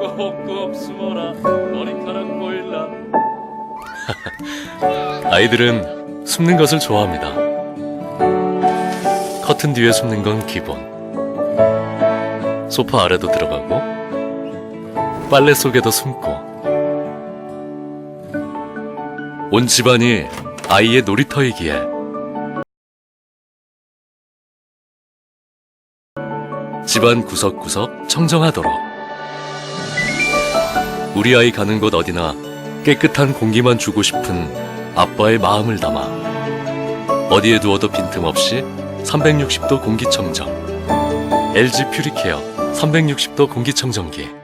꼭꼭 숨어라 머리카락 보일라 아이들은 숨는 것을 좋아합니다. 커튼 뒤에 숨는 건 기본. 소파 아래도 들어가고, 빨래 속에도 숨고. 온 집안이 아이의 놀이터이기에 집안 구석구석 청정하도록 우리 아이 가는 곳 어디나 깨끗한 공기만 주고 싶은 아빠의 마음을 담아 어디에 두어도 빈틈없이 360도 공기청정 LG 퓨리케어 360도 공기청정기